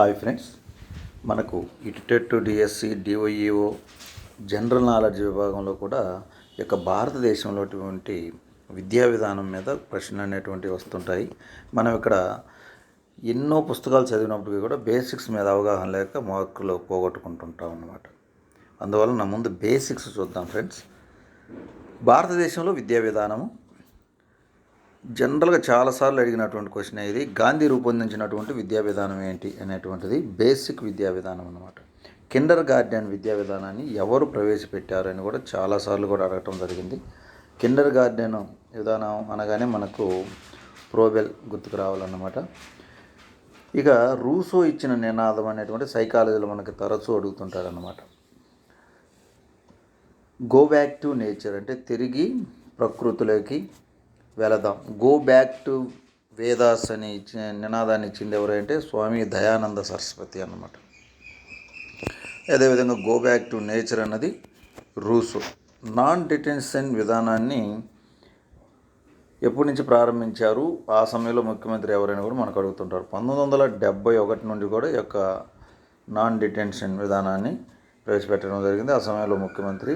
Hi friends మనకు ఇటుటెట్ DSC డిఓఈఓ general knowledge విభాగంలో కూడా ఈ యొక్క భారతదేశంలోటువంటి విద్యా విధానం మీద ప్రశ్నలు అనేటువంటివి వస్తుంటాయి. మనం ఇక్కడ ఎన్నో పుస్తకాలు చదివినప్పటికీ కూడా బేసిక్స్ మీద అవగాహన లేక మార్కులు పోగొట్టుకుంటుంటాం అన్నమాట. అందువల్ల నా ముందు బేసిక్స్ చూద్దాం ఫ్రెండ్స్. భారతదేశంలో విద్యా విధానము జనరల్గా చాలాసార్లు అడిగినటువంటి క్వశ్చన్ ఇది. గాంధీ రూపొందించినటువంటి విద్యా విధానం ఏంటి అనేటువంటిది బేసిక్ విద్యా విధానం అన్నమాట. కిండర్ గార్డెన్ విద్యా విధానాన్ని ఎవరు ప్రవేశపెట్టారు అని కూడా చాలాసార్లు కూడా అడగటం జరిగింది. కిండర్ గార్డెన్ విధానం అనగానే మనకు ప్రోబెల్ గుర్తుకు రావాలన్నమాట. ఇక రూసో ఇచ్చిన నినాదం అనేటువంటి సైకాలజీలో మనకి తరచూ అడుగుతుంటారన్నమాట. గో బ్యాక్ టు నేచర్ అంటే తిరిగి ప్రకృతిలోకి వెళదాం. గో బ్యాక్ టు వేదాస్ అని ఇచ్చిన నినాదాన్ని ఇచ్చింది ఎవరంటే స్వామి దయానంద సరస్వతి అన్నమాట. అదేవిధంగా గో బ్యాక్ టు నేచర్ అన్నది రూసు. నాన్ డిటెన్షన్ విధానాన్ని ఎప్పటి నుంచి ప్రారంభించారు? ఆ సమయంలో ముఖ్యమంత్రి ఎవరైనా కూడా మనకు అడుగుతుంటారు. పంతొమ్మిది వందల డెబ్బై ఒకటి నుండి కూడా ఈ యొక్క నాన్ డిటెన్షన్ విధానాన్ని ప్రవేశపెట్టడం జరిగింది. ఆ సమయంలో ముఖ్యమంత్రి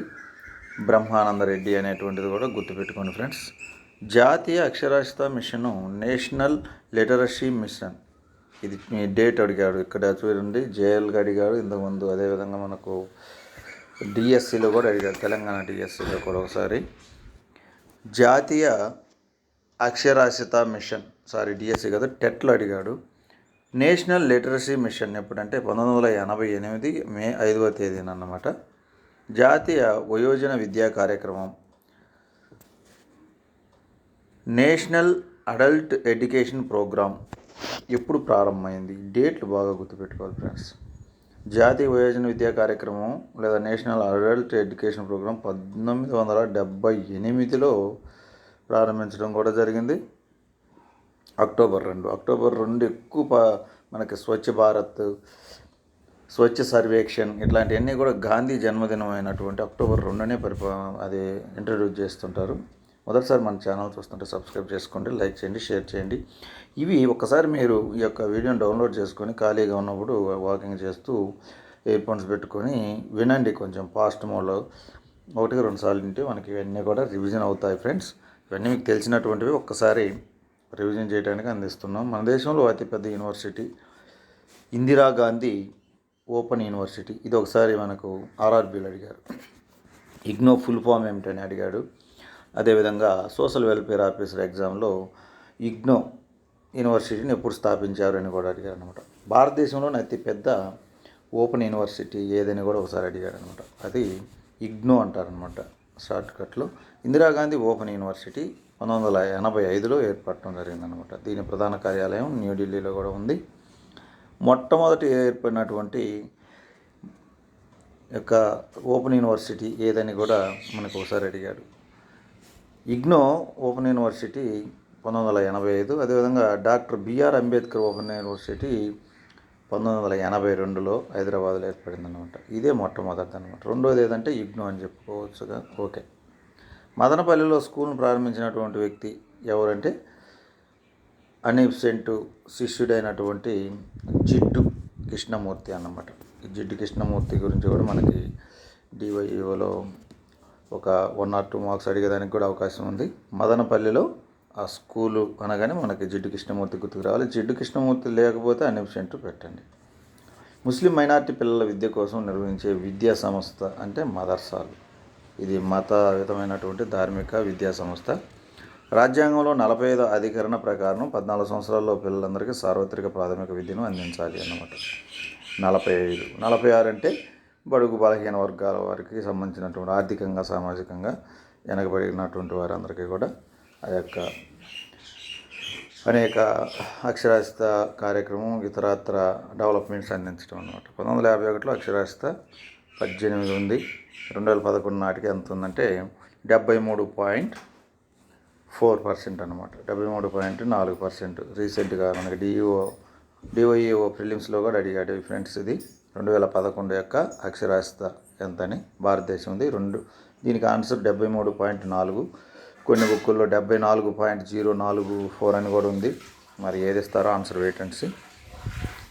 బ్రహ్మానంద రెడ్డి అనేటువంటిది కూడా గుర్తుపెట్టుకోండి ఫ్రెండ్స్. జాతీయ అక్షరాస్యత మిషను నేషనల్ లిటరసీ మిషన్. ఇది మీ డేట్ అడిగాడు ఇక్కడ చూడండి జేఎల్గా అడిగాడు ఇంతకుముందు అదేవిధంగా మనకు డిఎస్సిలో కూడా అడిగాడు తెలంగాణ డిఎస్సిలో కూడా ఒకసారి. జాతీయ అక్షరాస్యత మిషన్ సారీ డిఎస్సి కదా టెట్లో అడిగాడు. నేషనల్ లిటరసీ మిషన్ ఎప్పుడంటే పంతొమ్మిది వందల ఎనభై ఎనిమిది మే ఐదవ తేదీన అన్నమాట జాతీయ వయోజన విద్యా కార్యక్రమం నేషనల్ అడల్ట్ ఎడ్యుకేషన్ ప్రోగ్రామ్ ఎప్పుడు ప్రారంభమైంది? డేట్లు బాగా గుర్తుపెట్టుకోవాలి ఫ్రెండ్స్. జాతీయ వయోజన విద్యా కార్యక్రమం లేదా నేషనల్ అడల్ట్ ఎడ్యుకేషన్ ప్రోగ్రాం పంతొమ్మిది వందల డెబ్బై ఎనిమిదిలో ప్రారంభించడం కూడా జరిగింది. అక్టోబర్ రెండు. అక్టోబర్ రెండు ఎక్కువ ప- మనకి స్వచ్ఛ భారత్ స్వచ్ఛ సర్వేక్షణ్ ఇట్లాంటివన్నీ కూడా గాంధీ జన్మదినం అయినటువంటి అక్టోబర్ రెండునే పరిపా అది ఇంట్రడ్యూస్ చేస్తుంటారు. మొదటిసారి మన ఛానల్ చూస్తుంటే సబ్స్క్రైబ్ చేసుకోండి లైక్ చేయండి షేర్ చేయండి. ఇవి ఒకసారి మీరు ఈ యొక్క వీడియోని డౌన్లోడ్ చేసుకొని ఖాళీగా ఉన్నప్పుడు వాకింగ్ చేస్తూ ఇయర్ ఫోన్స్ పెట్టుకొని వినండి కొంచెం ఫాస్ట్ మోడ్లో ఒకటికి రెండు సార్లు వింటే మనకి ఇవన్నీ కూడా రివిజన్ అవుతాయి ఫ్రెండ్స్ ఇవన్నీ మీకు తెలిసినటువంటివి ఒక్కసారి రివిజన్ చేయడానికి అందిస్తున్నాం. మన దేశంలో అతిపెద్ద యూనివర్సిటీ ఇందిరాగాంధీ ఓపెన్ యూనివర్సిటీ ఇది ఒకసారి మనకు ఆర్ఆర్బీలు అడిగారు. ఇగ్నో ఫుల్ ఫామ్ ఏమిటని అడిగాడు. అదేవిధంగా సోషల్ వెల్ఫేర్ ఆఫీసర్ ఎగ్జామ్లో ఇగ్నో యూనివర్సిటీని ఎప్పుడు స్థాపించారు అని కూడా అడిగారు అనమాట భారతదేశంలోని అతిపెద్ద ఓపెన్ యూనివర్సిటీ ఏదని కూడా ఒకసారి అడిగాడు అనమాట అది ఇగ్నో అంటారనమాట షార్ట్కట్లో. ఇందిరాగాంధీ ఓపెన్ యూనివర్సిటీ పంతొమ్మిది వందల ఎనభై ఐదులో ఏర్పడటం జరిగిందనమాట దీని ప్రధాన కార్యాలయం న్యూఢిల్లీలో కూడా ఉంది. మొట్టమొదటి ఏర్పడినటువంటి యొక్క ఓపెన్ యూనివర్సిటీ ఏదని కూడా మనకు ఒకసారి అడిగాడు ఇగ్నో ఓపెన్ యూనివర్సిటీ పంతొమ్మిది వందల ఎనభై ఐదు అదేవిధంగా doctor BR Ambedkar open university పంతొమ్మిది వందల ఎనభై రెండులో హైదరాబాద్లో ఏర్పడింది అనమాట ఇదే మొట్టమొదటిది అనమాట రెండోది ఏదంటే ఇగ్నో అని చెప్పుకోవచ్చుగా. ఓకే. మదనపల్లిలో స్కూల్ను ప్రారంభించినటువంటి వ్యక్తి ఎవరంటే? అనీప్ సెంటు శిష్యుడైనటువంటి జిడ్డు కృష్ణమూర్తి అన్నమాట. ఈ జిడ్డు కృష్ణమూర్తి గురించి కూడా మనకి డివైఓలో ఒక వన్ ఆర్ టూ మార్క్స్ అడిగేదానికి కూడా అవకాశం ఉంది. మదనపల్లిలో ఆ స్కూలు అనగానే మనకి జిడ్డు కృష్ణమూర్తి గుర్తుకు రావాలి. జిడ్డు కృష్ణమూర్తి లేకపోతే అనీప్ సెంటు పెట్టండి. ముస్లిం మైనార్టీ పిల్లల విద్య కోసం నిర్వహించే విద్యా సంస్థ అంటే మదర్సాలు. ఇది మతయుతమైనటువంటి ధార్మిక విద్యా సంస్థ. రాజ్యాంగంలో నలభై ఐదు అధికరణ ప్రకారం పద్నాలుగు సంవత్సరాల్లో పిల్లలందరికీ సార్వత్రిక ప్రాథమిక విద్యను అందించాలి అన్నమాట. నలభై ఐదు. నలభై ఆరు అంటే బడుగు బలహీన వర్గాల వారికి సంబంధించినటువంటి ఆర్థికంగా సామాజికంగా వెనకబడినటువంటి వారందరికీ కూడా ఆ యొక్క అనేక అక్షరాస్యత కార్యక్రమం ఇతరత్ర డెవలప్మెంట్స్ అందించడం అనమాట పంతొమ్మిది వందల యాభై ఒకటిలో అక్షరాస్యత పద్దెనిమిది ఉంది. రెండు వేల పదకొండు నాటికి ఎంత ఉందంటే డెబ్బై మూడు పాయింట్ ఫోర్ పర్సెంట్ అనమాట డెబ్బై మూడు పాయింట్ నాలుగు పర్సెంట్ రీసెంట్గా మనకి డిఈఓ డిఓఈఓ ప్రిలిమ్స్లో కూడా అడిగాడు ఫ్రెండ్స్ ఇది. రెండు వేల పదకొండు యొక్క అక్షరాస్యత ఎంతని భారతదేశంది రెండు దీనికి ఆన్సర్ డెబ్బై మూడు పాయింట్ నాలుగు. కొన్ని బుక్కుల్లో డెబ్బై నాలుగు పాయింట్ జీరో నాలుగు ఫోర్ అని కూడా ఉంది. మరి ఏది ఇస్తారో ఆన్సర్ వేటెన్సీ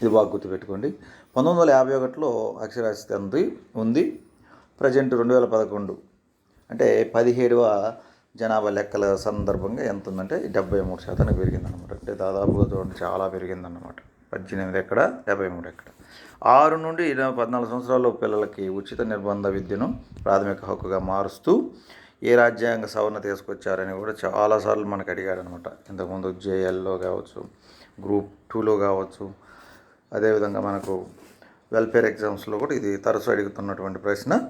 ఇది బాగా గుర్తుపెట్టుకోండి. పంతొమ్మిది వందల యాభై ఒకటిలో అక్షరాస్యత ఉంది ఉంది. ప్రజెంట్ రెండు వేల పదకొండు. అంటే పదిహేడవ జనాభా లెక్కల సందర్భంగా ఎంత ఉందంటే డెబ్బై మూడు శాతానికి పెరిగిందనమాట అంటే దాదాపుగా చూడండి చాలా పెరిగిందన్నమాట. పద్దెనిమిది ఎక్కడ డెబ్బై మూడు ఎక్కడ. ఆరు నుండి ఇరవై పద్నాలుగు సంవత్సరాల పిల్లలకి ఉచిత నిర్బంధ విద్యను ప్రాథమిక హక్కుగా మారుస్తూ ఏ రాజ్యాంగ సవరణ తీసుకొచ్చారని కూడా చాలాసార్లు మనకు అడిగాడు అనమాట ఇంతకుముందు జేఎల్లో కావచ్చు గ్రూప్ టూలో కావచ్చు అదేవిధంగా మనకు వెల్ఫేర్ ఎగ్జామ్స్లో కూడా ఇది తరచు అడుగుతున్నటువంటి ప్రశ్న.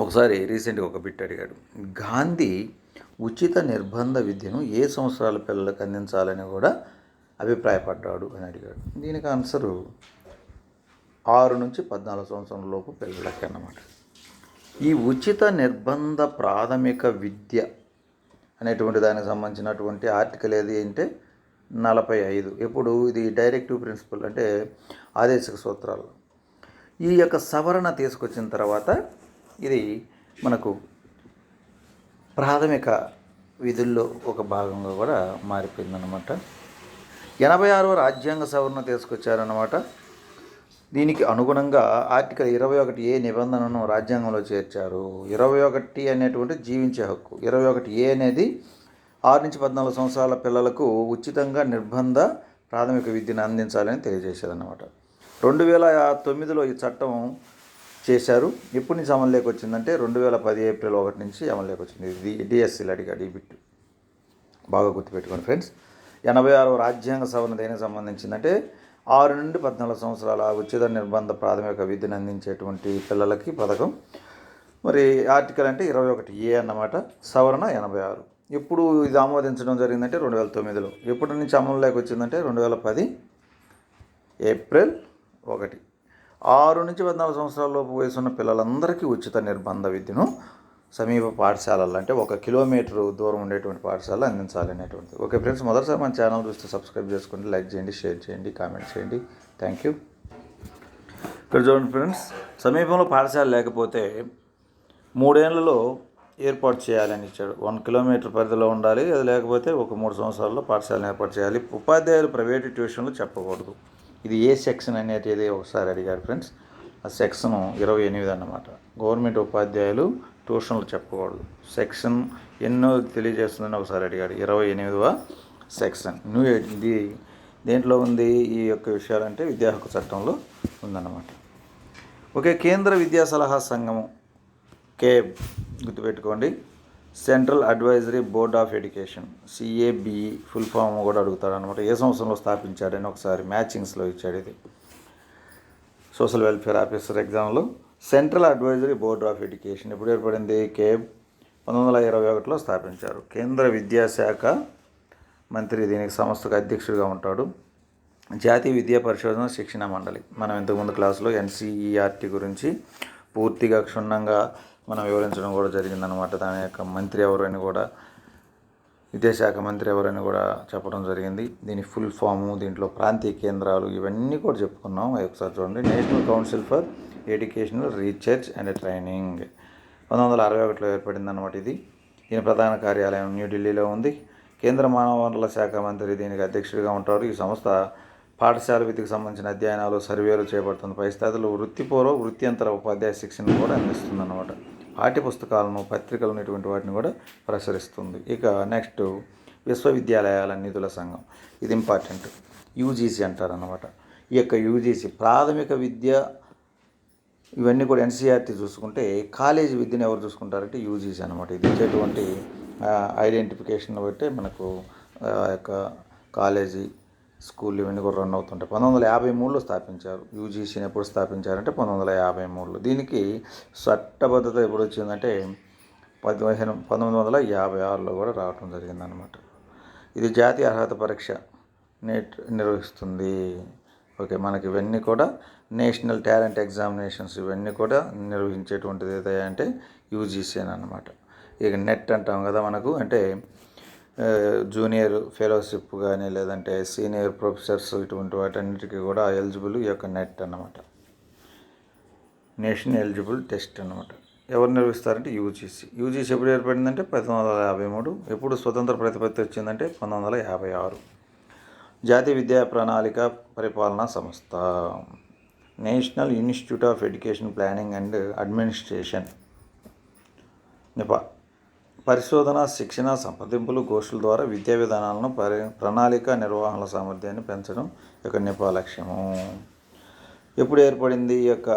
ఒకసారి రీసెంట్గా ఒక బిట్ అడిగాడు. గాంధీ ఉచిత నిర్బంధ విద్యను ఏ సంవత్సరాల పిల్లలకు అందించాలని కూడా అభిప్రాయపడ్డాడు అని అడిగాడు. దీనికి ఆన్సరు ఆరు నుంచి పద్నాలుగు సంవత్సరం లోపు పిల్లలకి అన్నమాట. ఈ ఉచిత నిర్బంధ ప్రాథమిక విద్య అనేటువంటి దానికి సంబంధించినటువంటి ఆర్టికల్ ఏది అంటే నలభై ఐదు. ఇప్పుడు ఇది డైరెక్టివ్ ప్రిన్సిపల్ అంటే ఆదేశిక సూత్రాలు. ఈ యొక్క సవరణ తీసుకొచ్చిన తర్వాత ఇది మనకు ప్రాథమిక విధుల్లో ఒక భాగంగా కూడా మారిపోయిందన్నమాట. ఎనభై ఆరవ రాజ్యాంగ సవరణ తీసుకొచ్చారన్నమాట. దీనికి అనుగుణంగా ఆర్టికల్ ఇరవై ఒకటి ఏ నిబంధనను రాజ్యాంగంలో చేర్చారు. ఇరవై ఒకటి అనేటువంటి జీవించే హక్కు. ఇరవై ఒకటి ఏ అనేది ఆరు నుంచి పద్నాలుగు సంవత్సరాల పిల్లలకు ఉచితంగా నిర్బంధ ప్రాథమిక విద్యను అందించాలని తెలియజేసేదన్నమాట రెండు వేల తొమ్మిదిలో ఈ చట్టం చేశారు. ఎప్పటి నుంచి అమలులోకి వచ్చిందంటే రెండు వేల పది ఏప్రిల్ ఒకటి నుంచి అమలులోకి వచ్చింది. ఇది డిఎస్సీలు అడిగాడు ఈ బాగా గుర్తుపెట్టుకోండి ఫ్రెండ్స్. ఎనభై ఆరవ రాజ్యాంగ సవరణ దేనికి సంబంధించిందంటే ఆరు నుండి పద్నాలుగు సంవత్సరాల ఉచిత నిర్బంధ ప్రాథమిక విద్యను అందించేటువంటి పిల్లలకి పథకం. మరి ఆర్టికల్ అంటే ఇరవై ఒకటి ఏ అన్నమాట సవరణ ఎనభై ఆరు ఎప్పుడు ఇది ఆమోదించడం జరిగిందంటే రెండు వేల తొమ్మిదిలో. ఎప్పటి నుంచి అమలులోకి వచ్చిందంటే రెండు వేల పది ఏప్రిల్ ఒకటి. ఆరు నుంచి పద్నాలుగు సంవత్సరాల లోపు వయసు ఉన్న పిల్లలందరికీ ఉచిత నిర్బంధ విద్యను సమీప పాఠశాలలు అంటే ఒక కిలోమీటర్ దూరం ఉండేటువంటి పాఠశాలలు అందించాలి అనేటువంటిది. ఓకే ఫ్రెండ్స్ మొదటిసారి మన ఛానల్ చూస్తే సబ్స్క్రైబ్ చేసుకోండి లైక్ చేయండి షేర్ చేయండి కామెంట్ చేయండి. థ్యాంక్ యూ ఇక్కడ చూడండి ఫ్రెండ్స్ సమీపంలో పాఠశాల లేకపోతే మూడేళ్ళలో ఏర్పాటు చేయాలని ఇచ్చాడు. వన్ కిలోమీటర్ పరిధిలో ఉండాలి అది లేకపోతే ఒక మూడు సంవత్సరాల్లో పాఠశాలను ఏర్పాటు చేయాలి. ఉపాధ్యాయులు ప్రైవేటు ట్యూషన్లు చెప్పకూడదు. ఇది ఏ సెక్షన్ అనేది ఒకసారి అడిగారు ఫ్రెండ్స్. ఆ సెక్షన్ ఇరవై ఎనిమిది అన్నమాట. గవర్నమెంట్ ఉపాధ్యాయులు ట్యూషన్లు చెప్పకూడదు. సెక్షన్ ఎన్నో తెలియజేస్తుందని ఒకసారి అడిగాడు. ఇరవై ఎనిమిదవ సెక్షన్. న్యూ ఇది దేంట్లో ఉంది? ఈ యొక్క విషయాలంటే విద్యా హక్కు చట్టంలో ఉందన్నమాట. ఓకే కేంద్ర విద్యా సలహా సంఘము కేబ్ గుర్తుపెట్టుకోండి. Central advisory board of education CABE full form కూడా అడుగుతాడు అనమాట ఏ సంవత్సరంలో స్థాపించాడని ఒకసారి మ్యాచింగ్స్లో ఇచ్చాడు ఇది. సోషల్ వెల్ఫేర్ ఆఫీసర్ ఎగ్జామ్లో central advisory board of education ఎప్పుడు ఏర్పడింది? కే పంతొమ్మిది వందల ఇరవై ఒకటిలో స్థాపించారు. కేంద్ర విద్యాశాఖ మంత్రి దీనికి సంస్థకు అధ్యక్షుడిగా ఉంటాడు. జాతీయ విద్యా పరిశోధన శిక్షణ మండలి. మనం ఇంతకుముందు క్లాసులో ఎన్సీఈఆర్టీ గురించి పూర్తిగా క్షుణ్ణంగా మనం వివరించడం కూడా జరిగిందనమాట దాని యొక్క మంత్రి ఎవరని కూడా విద్యాశాఖ మంత్రి ఎవరని కూడా చెప్పడం జరిగింది. దీని ఫుల్ ఫాము దీంట్లో ప్రాంతీయ కేంద్రాలు ఇవన్నీ కూడా చెప్పుకున్నాం. ఒకసారి చూడండి. National council for educational research and training. పంతొమ్మిది వందల అరవై ఒకటిలో ఏర్పడింది ఇది. దీని ప్రధాన కార్యాలయం న్యూఢిల్లీలో ఉంది. కేంద్ర మానవ వనరుల శాఖ మంత్రి దీనికి అధ్యక్షుడిగా ఉంటారు. ఈ సంస్థ పాఠశాల విద్యకు సంబంధించిన అధ్యయనాలు సర్వేలు చేపడుతుంది. పై స్థాయిలో వృత్తిపూర్వ వృత్యంతర ఉపాధ్యాయ శిక్షణ కూడా అందిస్తుంది అన్నమాట పాఠ్య పుస్తకాలను పత్రికలను ఇటువంటి వాటిని కూడా ప్రసరిస్తుంది ఇక నెక్స్ట్ విశ్వవిద్యాలయాల నిధుల సంఘం. ఇది ఇంపార్టెంట్. యూజీసీ అంటారు అన్నమాట ఈ యొక్క యూజీసీ ప్రాథమిక విద్య ఇవన్నీ కూడా ఎన్సీఆర్టీ చూసుకుంటే కాలేజీ విద్యను ఎవరు చూసుకుంటారంటే యూజీసీ అనమాట ఇది ఇచ్చేటువంటి ఐడెంటిఫికేషన్ బట్టి మనకు ఆ యొక్క కాలేజీ స్కూల్ ఇవన్నీ కూడా రన్ అవుతుంటాయి. పంతొమ్మిది వందల యాభై మూడులో స్థాపించారు. యూజీసీని ఎప్పుడు స్థాపించారంటే పంతొమ్మిది వందల యాభై మూడులో. దీనికి చట్టబద్ధత ఎప్పుడు వచ్చిందంటే పదిహేను పంతొమ్మిది వందల యాభై ఆరులో కూడా రావడం జరిగిందనమాట ఇది జాతీయ అర్హత పరీక్ష నేట్ నిర్వహిస్తుంది. ఓకే మనకి ఇవన్నీ కూడా నేషనల్ టాలెంట్ ఎగ్జామినేషన్స్ ఇవన్నీ కూడా నిర్వహించేటువంటిది ఏదంటే యూజీసీ అని అనమాట ఇక నెట్ అంటాం కదా మనకు అంటే జూనియర్ ఫెలోషిప్ కానీ లేదంటే సీనియర్ ప్రొఫెసర్స్ ఇటువంటి వాటన్నిటికీ కూడా ఎలిజిబుల్ ఈ యొక్క నెట్ అన్నమాట. నేషనల్ ఎలిజిబుల్ టెస్ట్ అన్నమాట. ఎవరు నిర్వహిస్తారంటే యూజీసీ. యూజీసీ ఎప్పుడు ఏర్పడిందంటే పంతొమ్మిది వందల యాభై మూడు ఎప్పుడు స్వతంత్ర ప్రతిపత్తి వచ్చిందంటే పంతొమ్మిది వందల యాభై ఆరు. జాతీయ విద్యా ప్రణాళిక పరిపాలనా సంస్థ national institute of education planning and administration NIEPA పరిశోధన శిక్షణ సంప్రదింపులు గోష్ఠుల ద్వారా విద్యా విధానాలను పరి ప్రణాళిక నిర్వహణ సామర్థ్యాన్ని పెంచడం యొక్క నిపా లక్ష్యము ఎప్పుడు ఏర్పడింది ఈ యొక్క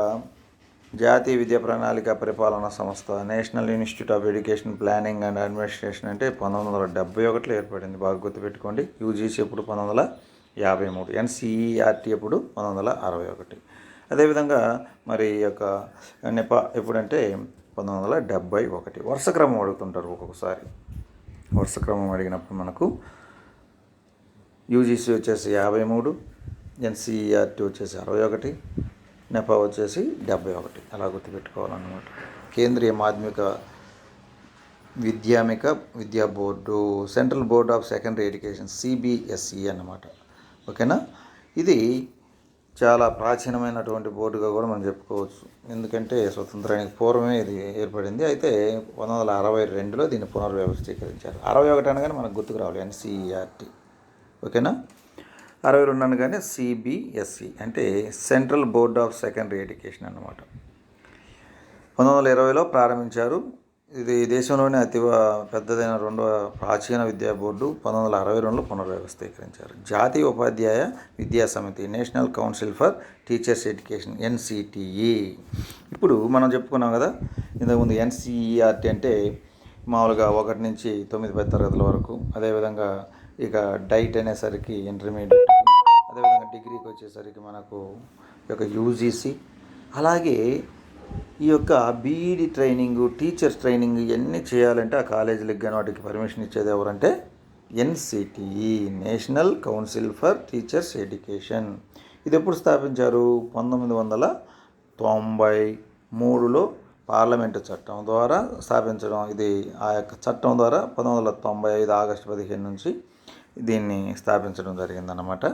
జాతీయ విద్యా ప్రణాళిక పరిపాలనా సంస్థ national institute of education planning and administration అంటే పంతొమ్మిది వందల డెబ్బై ఒకటిలో ఏర్పడింది. బాగా గుర్తుపెట్టుకోండి. యూజీసీ ఎప్పుడు? పంతొమ్మిది వందల యాభై మూడు. ఎన్సీఈఆర్టీ ఎప్పుడు? పంతొమ్మిది వందల అరవై ఒకటి. అదేవిధంగా మరి ఈ యొక్క నెపా ఎప్పుడంటే పంతొమ్మిది వందల డెబ్బై ఒకటి. వరుస క్రమం అడుగుతుంటారు ఒక్కొక్కసారి. వరుస క్రమం అడిగినప్పుడు మనకు యూజీసీ వచ్చేసి యాభై మూడు ఎన్సీఈఆర్టీ వచ్చేసి అరవై ఒకటి నెపా వచ్చేసి డెబ్బై ఒకటి. అలా గుర్తుపెట్టుకోవాలన్నమాట. కేంద్రీయ మాధ్యమిక విద్యామిక విద్యా board central board of secondary education CBSE అన్నమాట. ఓకేనా? ఇది చాలా ప్రాచీనమైనటువంటి బోర్డుగా కూడా మనం చెప్పుకోవచ్చు. ఎందుకంటే స్వతంత్రానికి పూర్వమే ఇది ఏర్పడింది. అయితే పంతొమ్మిది వందల అరవై రెండులో దీన్ని పునర్వ్యవస్థీకరించారు. అరవై ఒకటి అనగానే మనకు గుర్తుకు రావాలి ఎన్సీఈఆర్టీ. ఓకేనా? అరవై రెండు అనగానే సిబిఎస్ఈ అంటే central board of secondary education అన్నమాట. పంతొమ్మిది వందల ఇరవైలో ప్రారంభించారు. ఇది దేశంలోనే అతి పెద్దదైన రెండవ ప్రాచీన విద్యా బోర్డు పంతొమ్మిది వందల అరవై రెండులో పునర్వ్యవస్థీకరించారు. జాతీయ ఉపాధ్యాయ విద్యా సమితి national council for teachers education NCTE ఇప్పుడు మనం చెప్పుకున్నాం కదా ఇంతకుముందు ఎన్సిఈఆర్టీ అంటే మామూలుగా ఒకటి నుంచి తొమ్మిది పది తరగతుల వరకు అదేవిధంగా ఇక డైట్ అనేసరికి ఇంటర్మీడియట్ డిగ్రీకి వచ్చేసరికి మనకు ఈ యొక్క యూజీసీ అలాగే ఈ యొక్క బీఈడి ట్రైనింగ్ టీచర్స్ ట్రైనింగ్ ఇవన్నీ చేయాలంటే ఆ కాలేజీలకు కానీ వాటికి పర్మిషన్ ఇచ్చేది ఎవరంటే NCTE national council for teachers education ఇది ఎప్పుడు స్థాపించారు? పంతొమ్మిది వందల తొంభై మూడులో పార్లమెంటు చట్టం ద్వారా స్థాపించడం. ఇది ఆ యొక్క చట్టం ద్వారా పంతొమ్మిది వందల తొంభై ఐదు ఆగస్టు పదిహేను నుంచి దీన్ని స్థాపించడం జరిగిందన్నమాట.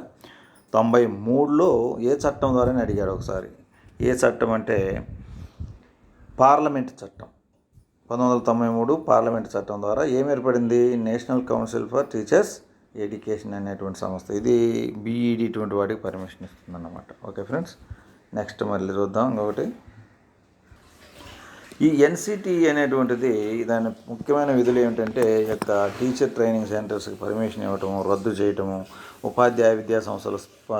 తొంభై మూడులో ఏ చట్టం ద్వారా అడిగాడు ఒకసారి. ఏ చట్టం అంటే పార్లమెంట్ చట్టం. పంతొమ్మిది వందల తొంభై మూడు పార్లమెంట్ చట్టం ద్వారా ఏం ఏర్పడింది? National Council for Teacher Education అనేటువంటి సంస్థ. ఇది బీఈడి ఇటువంటి వాటికి పర్మిషన్ ఇస్తుందన్నమాట. ఓకే ఫ్రెండ్స్ నెక్స్ట్ మళ్ళీ చూద్దాం ఇంకొకటి. ఈ ఎన్సిటి అనేటువంటిది దాని ముఖ్యమైన విధులు ఏమిటంటే యొక్క టీచర్ ట్రైనింగ్ సెంటర్స్కి పర్మిషన్ ఇవ్వటము రద్దు చేయటము ఉపాధ్యాయ విద్యా సంస్థలు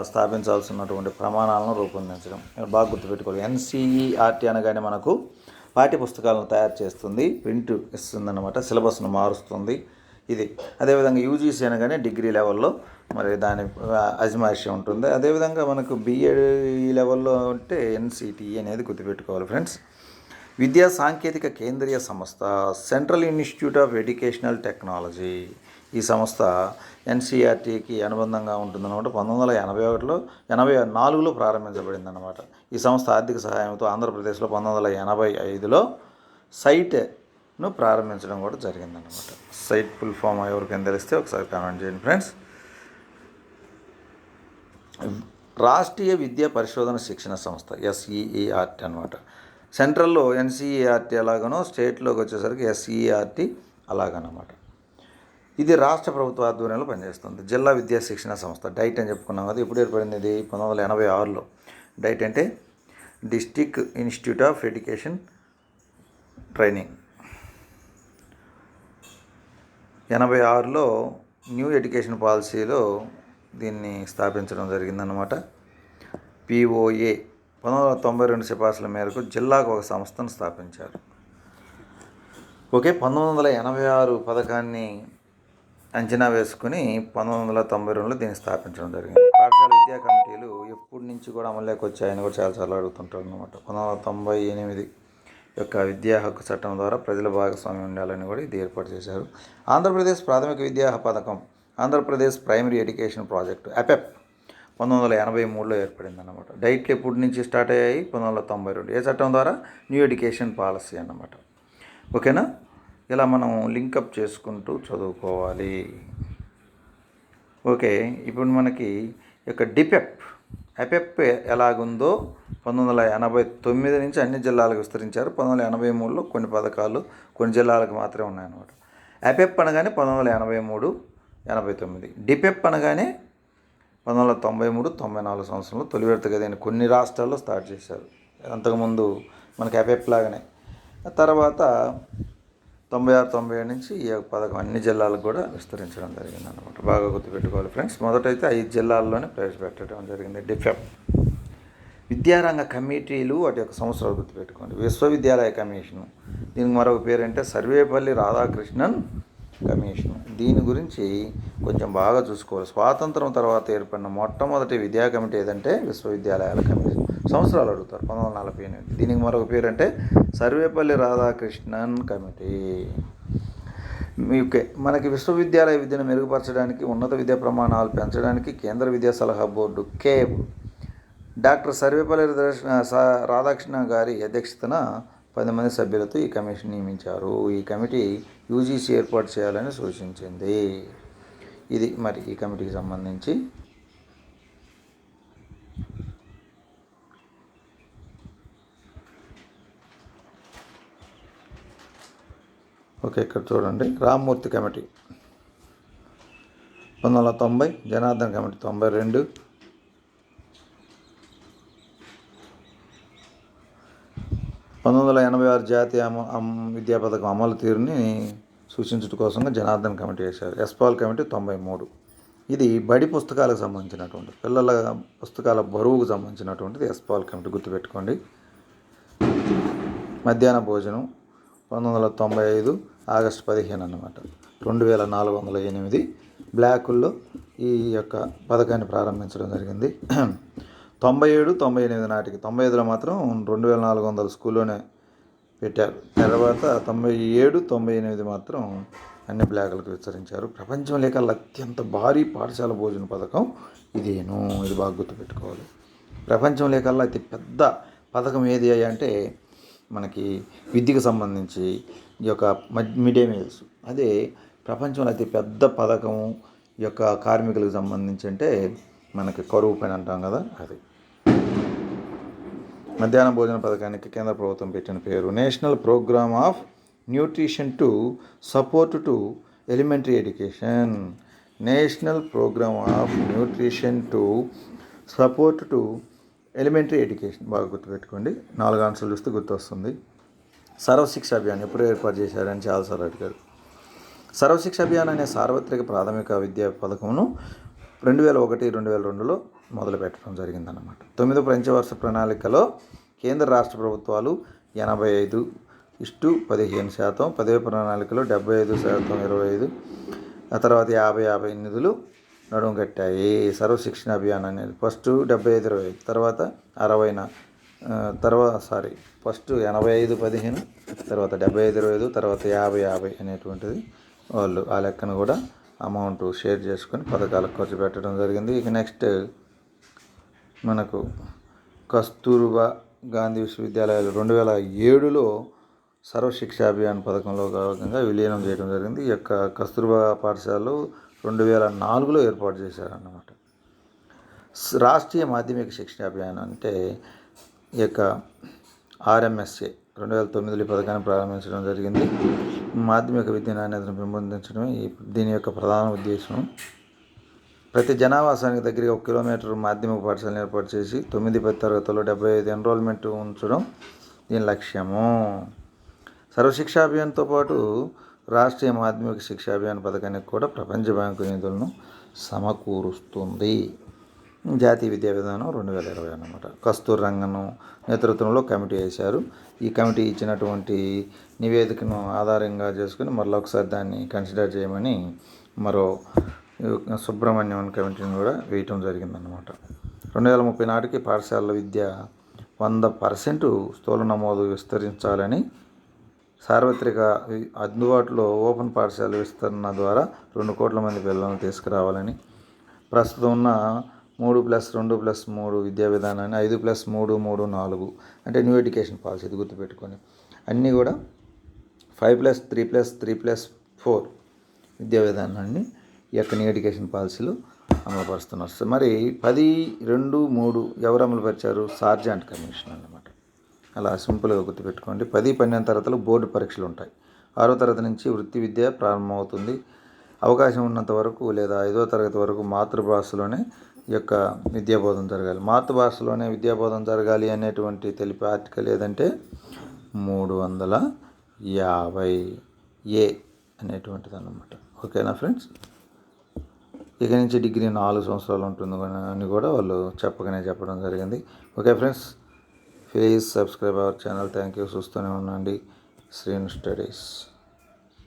స్థాపించాల్సినటువంటి ప్రమాణాలను రూపొందించడం. బాగా గుర్తుపెట్టుకోవాలి. ఎన్సిఈఆర్టీ అనగానే మనకు పాఠ్య పుస్తకాలను తయారు చేస్తుంది ప్రింట్ ఇస్తుందన్నమాట సిలబస్ను మారుస్తుంది ఇది. అదేవిధంగా యూజీసీ అనగానే డిగ్రీ లెవెల్లో మరి దాని అజమాయిష్యం అజమాయిషి ఉంటుంది. అదేవిధంగా మనకు బిఎడ్ లెవెల్లో ఉంటే ఎన్సిటి అనేది గుర్తుపెట్టుకోవాలి ఫ్రెండ్స్. విద్యా సాంకేతిక కేంద్రీయ సంస్థ central institute of educational technology. ఈ సంస్థ ఎన్సీఆర్టీకి అనుబంధంగా ఉంటుందన్నమాట. పంతొమ్మిది వందల ఎనభై ఒకటిలో ఎనభై నాలుగులో ప్రారంభించబడింది అనమాట ఈ సంస్థ ఆర్థిక సహాయంతో ఆంధ్రప్రదేశ్లో పంతొమ్మిది వందల ఎనభై ఐదులో సైట్ను ప్రారంభించడం కూడా జరిగిందన్నమాట. సైట్ ఫుల్ ఫామ్ ఎవరికైనా తెలిస్తే ఒకసారి కామెంట్ చేయండి ఫ్రెండ్స్. రాష్ట్రీయ విద్యా పరిశోధన శిక్షణ సంస్థ ఎస్ఈఈఆర్టీ అనమాట సెంట్రల్లో ఎన్సీఈఆర్టీ ఎలాగనో స్టేట్లోకి వచ్చేసరికి ఎస్ఈఆర్టీ అలాగనమాట. ఇది రాష్ట్ర ప్రభుత్వ ఆధ్వర్యంలో పనిచేస్తుంది. జిల్లా విద్యా శిక్షణ సంస్థ డైట్ అని చెప్పుకున్నాం కదా ఇప్పుడు ఏర్పడింది ఇది? పంతొమ్మిది వందల ఎనభై ఆరులో. డైట్ అంటే district institute of education training. ఎనభై ఆరులో న్యూ ఎడ్యుకేషన్ పాలసీలో దీన్ని స్థాపించడం జరిగిందనమాట పిఓఏ పంతొమ్మిది వందల తొంభై రెండు సిఫార్సుల మేరకు జిల్లాకు ఒక సంస్థను స్థాపించారు. ఓకే పంతొమ్మిది వందల ఎనభై ఆరు పథకాన్ని అంచనా వేసుకుని పంతొమ్మిది వందల తొంభై రెండులో దీన్ని స్థాపించడం జరిగింది. పాఠశాల విద్యా కమిటీలు ఎప్పటి నుంచి కూడా అమలులోకి వచ్చాయని కూడా చాలాసార్లు అడుగుతుంటారు అనమాట పంతొమ్మిది వందల తొంభై ఎనిమిది యొక్క విద్యా హక్కు చట్టం ద్వారా ప్రజల భాగస్వామ్యం ఉండాలని కూడా ఇది ఏర్పాటు చేశారు. ఆంధ్రప్రదేశ్ ప్రాథమిక విద్యా పథకం Andhra Pradesh primary education project APEP. పంతొమ్మిది వందల ఎనభై మూడులో ఏర్పడింది అన్నమాట డైట్లు ఎప్పటి నుంచి స్టార్ట్ అయ్యాయి? పంతొమ్మిది వందల తొంభై రెండు. ఏ చట్టం ద్వారా? న్యూ ఎడ్యుకేషన్ పాలసీ అన్నమాట. ఓకేనా ఇలా మనం లింకప్ చేసుకుంటూ చదువుకోవాలి. ఓకే ఇప్పుడు మనకి యొక్క డిపెప్ ఎపెప్ ఎలాగుందో? పంతొమ్మిది వందల ఎనభై తొమ్మిది నుంచి అన్ని జిల్లాలకు విస్తరించారు. పంతొమ్మిది వందల ఎనభై మూడులో కొన్ని పథకాలు కొన్ని జిల్లాలకు మాత్రమే ఉన్నాయన్నమాట. ఎపెప్ అనగానే పంతొమ్మిది వందల ఎనభై మూడు ఎనభై తొమ్మిది. డిపెప్ అనగానే పంతొమ్మిది వందల తొంభై మూడు తొంభై నాలుగు సంవత్సరంలో తొలి విడత గదిని కొన్ని రాష్ట్రాల్లో స్టార్ట్ చేశారు. అంతకుముందు మనకి ఎఫెక్ట్ లాగానే. తర్వాత తొంభై ఆరు తొంభై ఏడు నుంచి ఈ యొక్క పథకం అన్ని జిల్లాలకు కూడా విస్తరించడం జరిగింది అనమాట బాగా గుర్తుపెట్టుకోవాలి ఫ్రెండ్స్. మొదటైతే ఐదు జిల్లాల్లోనే ప్రవేశపెట్టడం జరిగింది. డిఫెప్ విద్యారంగ కమిటీలు వాటి యొక్క సంవత్సరాలు గుర్తుపెట్టుకోండి. విశ్వవిద్యాలయ కమిషను. దీనికి మరొక పేరు అంటే సర్వేపల్లి రాధాకృష్ణన్ కమిషన్. దీని గురించి కొంచెం బాగా చూసుకోవాలి. స్వాతంత్రం తర్వాత ఏర్పడిన మొట్టమొదటి విద్యా కమిటీ ఏదంటే విశ్వవిద్యాలయాల కమిటీ. సంవత్సరాలు అడుగుతారు పంతొమ్మిది వందల నలభై ఎనిమిది. దీనికి మరొక పేరు అంటే సర్వేపల్లి రాధాకృష్ణన్ కమిటీ. ఓకే మనకి విశ్వవిద్యాలయ విద్యను మెరుగుపరచడానికి ఉన్నత విద్యా ప్రమాణాలు పెంచడానికి కేంద్ర విద్యా సలహా బోర్డు కేబ్ డాక్టర్ సర్వేపల్లి సా- రాధాకృష్ణ గారి అధ్యక్షతన పది మంది సభ్యులతో ఈ కమిషన్ నియమించారు. ఈ కమిటీ యూజీసీ ఏర్పాటు చేయాలని సూచించింది. ఇది మరి ఈ కమిటీకి సంబంధించి ఓకే ఇక్కడ చూడండి. రామ్మూర్తి కమిటీ. పంతొమ్మిది వందల తొంభై జనార్దన్ కమిటీ తొంభై రెండు పంతొమ్మిది వందల ఎనభై ఆరు జాతీయ విద్యా పథకం అమలు తీరుని సూచించడం కోసంగా జనార్దన్ కమిటీ వేశారు. ఎస్పాల్ కమిటీ తొంభై మూడు. ఇది బడి పుస్తకాలకు సంబంధించినటువంటి పిల్లల పుస్తకాల బరువుకు సంబంధించినటువంటిది ఎస్పాల్ కమిటీ గుర్తుపెట్టుకోండి. మధ్యాహ్న భోజనం పంతొమ్మిది వందల తొంభై ఐదు ఆగస్టు పదిహేను అన్నమాట. రెండు వేల నాలుగు వందల ఎనిమిది. బ్లాకుల్లో ఈ యొక్క పథకాన్ని ప్రారంభించడం జరిగింది. తొంభై ఏడు తొంభై ఎనిమిది నాటికి తొంభై ఐదులో మాత్రం రెండు వేల నాలుగు వందల స్కూల్లోనే పెట్టారు. తర్వాత తొంభై ఏడు తొంభై ఎనిమిది మాత్రం అన్ని బ్లాకులకు విస్తరించారు. ప్రపంచం లేక అత్యంత భారీ పాఠశాల భోజన పథకం ఇదేను. ఇది బాగా గుర్తుపెట్టుకోవాలి. ప్రపంచం లేకల్లా అతి పెద్ద పథకం ఏది అంటే మనకి విద్యకు సంబంధించి ఈ యొక్క మడ్ మిడ్ డే మీల్స్. అదే ప్రపంచంలో అతి పెద్ద పథకం ఈ యొక్క కార్మికులకు సంబంధించి అంటే మనకి కరువు పని అంటాం కదా అది. మధ్యాహ్న భోజన పథకానికి కేంద్ర ప్రభుత్వం పెట్టిన పేరు. National programme of nutrition to support to elementary education. National programme of nutrition to support to elementary education. బాగా గుర్తుపెట్టుకోండి. నాలుగు ఆన్సర్లు చూస్తే గుర్తొస్తుంది. సర్వశిక్ష అభియాన్ ఎప్పుడు ఏర్పాటు చేశారని చాలాసార్లు అడిగారు. సర్వశిక్ష అభియాన్ అనే సార్వత్రిక ప్రాథమిక విద్యా పథకమును రెండు వేల ఒకటి రెండు వేల రెండులో మొదలు పెట్టడం జరిగిందన్నమాట. తొమ్మిదో పంచవర్ష ప్రణాళికలో కేంద్ర రాష్ట్ర ప్రభుత్వాలు ఎనభై ఐదు ఇష్టు పదిహేను శాతం పదవి ప్రణాళికలో డెబ్బై ఐదు శాతం ఇరవై ఐదు ఆ తర్వాత యాభై యాభై నిధులు నడుము కట్టాయి. సర్వశిక్షణ అభియాన్ అనేది ఫస్ట్ డెబ్బై ఐదు ఇరవై ఐదు తర్వాత అరవైన తర్వాత సారీ ఫస్ట్ ఎనభై ఐదు పదిహేను తర్వాత డెబ్బై ఐదు ఇరవై ఐదు తర్వాత యాభై యాభై అనేటువంటిది వాళ్ళు ఆ లెక్కను కూడా అమౌంట్ షేర్ చేసుకొని పథకాలకు ఖర్చు పెట్టడం జరిగింది. ఇక నెక్స్ట్ మనకు కస్తూర్బా గాంధీ విశ్వవిద్యాలయాలు రెండు వేల ఏడులో సర్వశిక్ష అభియాన్ పథకంలో భాగంగా విలీనం చేయడం జరిగింది. ఈ యొక్క కస్తూర్బా పాఠశాలలు రెండు వేల నాలుగులో ఏర్పాటు చేశారన్నమాట. రాష్ట్రీయ మాధ్యమిక శిక్షణ అభియాన్ అంటే ఈ యొక్క ఆర్ఎంఎస్ఏ రెండు వేల తొమ్మిదిలో పథకాన్ని ప్రారంభించడం జరిగింది. మాధ్యమిక విద్య నాణ్యతను పెంపొందించడమే ఈ దీని యొక్క ప్రధాన ఉద్దేశం. ప్రతి జనావాసానికి దగ్గరగా ఒక కిలోమీటర్ మాధ్యమిక పాఠశాలను ఏర్పాటు చేసి తొమ్మిది పది తరగతుల్లో డెబ్బై ఐదు ఎన్రోల్మెంట్ ఉంచడం దీని లక్ష్యము. సర్వశిక్ష అభియాన్తో పాటు రాష్ట్రీయ మాధ్యమిక శిక్ష అభియాన్ పథకానికి కూడా ప్రపంచ బ్యాంకు నిధులను సమకూరుస్తుంది. జాతీయ విద్యా విధానం రెండు వేల ఇరవై అన్నమాట. కస్తూర్ రంగను నేతృత్వంలో కమిటీ వేశారు. ఈ కమిటీ ఇచ్చినటువంటి నివేదికను ఆధారంగా చేసుకుని మరొకసారి ఒకసారి దాన్ని కన్సిడర్ చేయమని మరో సుబ్రహ్మణ్యం కమిటీని కూడా వేయటం జరిగిందనమాట రెండు వేల ముప్పై నాటికి పాఠశాలల విద్య వంద పర్సెంట్ స్థూల నమోదు విస్తరించాలని సార్వత్రిక అందుబాటులో ఓపెన్ పాఠశాల విస్తరణ ద్వారా రెండు కోట్ల మంది పిల్లలను తీసుకురావాలని ప్రస్తుతం ఉన్న మూడు ప్లస్ రెండు ప్లస్ మూడు విద్యా విధానాన్ని ఐదు ప్లస్ మూడు మూడు నాలుగు అంటే న్యూ ఎడ్యుకేషన్ పాలసీ ఇది గుర్తుపెట్టుకొని అన్నీ కూడా five plus three plus three plus four విద్యా విధానాన్ని ఈ యొక్క న్యూ ఎడ్యుకేషన్ అమలుపరుస్తున్నారు. సో మరి పది రెండు మూడు ఎవరు అమలుపరిచారు సార్జెంట్ కమిషన్ అన్నమాట. అలా సింపుల్గా గుర్తుపెట్టుకోండి. పది పన్నెండు తరగతులు బోర్డు పరీక్షలు ఉంటాయి. ఆరో తరగతి నుంచి వృత్తి విద్య ప్రారంభమవుతుంది. అవకాశం ఉన్నంత వరకు లేదా ఐదో తరగతి వరకు మాతృభాషలోనే ఈ యొక్క విద్యాబోధన జరగాలి. మాతృభాషలోనే విద్యాబోధన జరగాలి అనేటువంటి తెలిపే ఆర్టికల్ ఏదంటే మూడు వందల యాభై ఏ అనేటువంటిది అన్నమాట ఓకేనా ఫ్రెండ్స్? ఇక నుంచి డిగ్రీ నాలుగు సంవత్సరాలు ఉంటుంది అని కూడా వాళ్ళు చెప్పకనే చెప్పడం జరిగింది. Okay friends please subscribe our channel thank you చూస్తూనే ఉండండి. శ్రీను స్టడీస్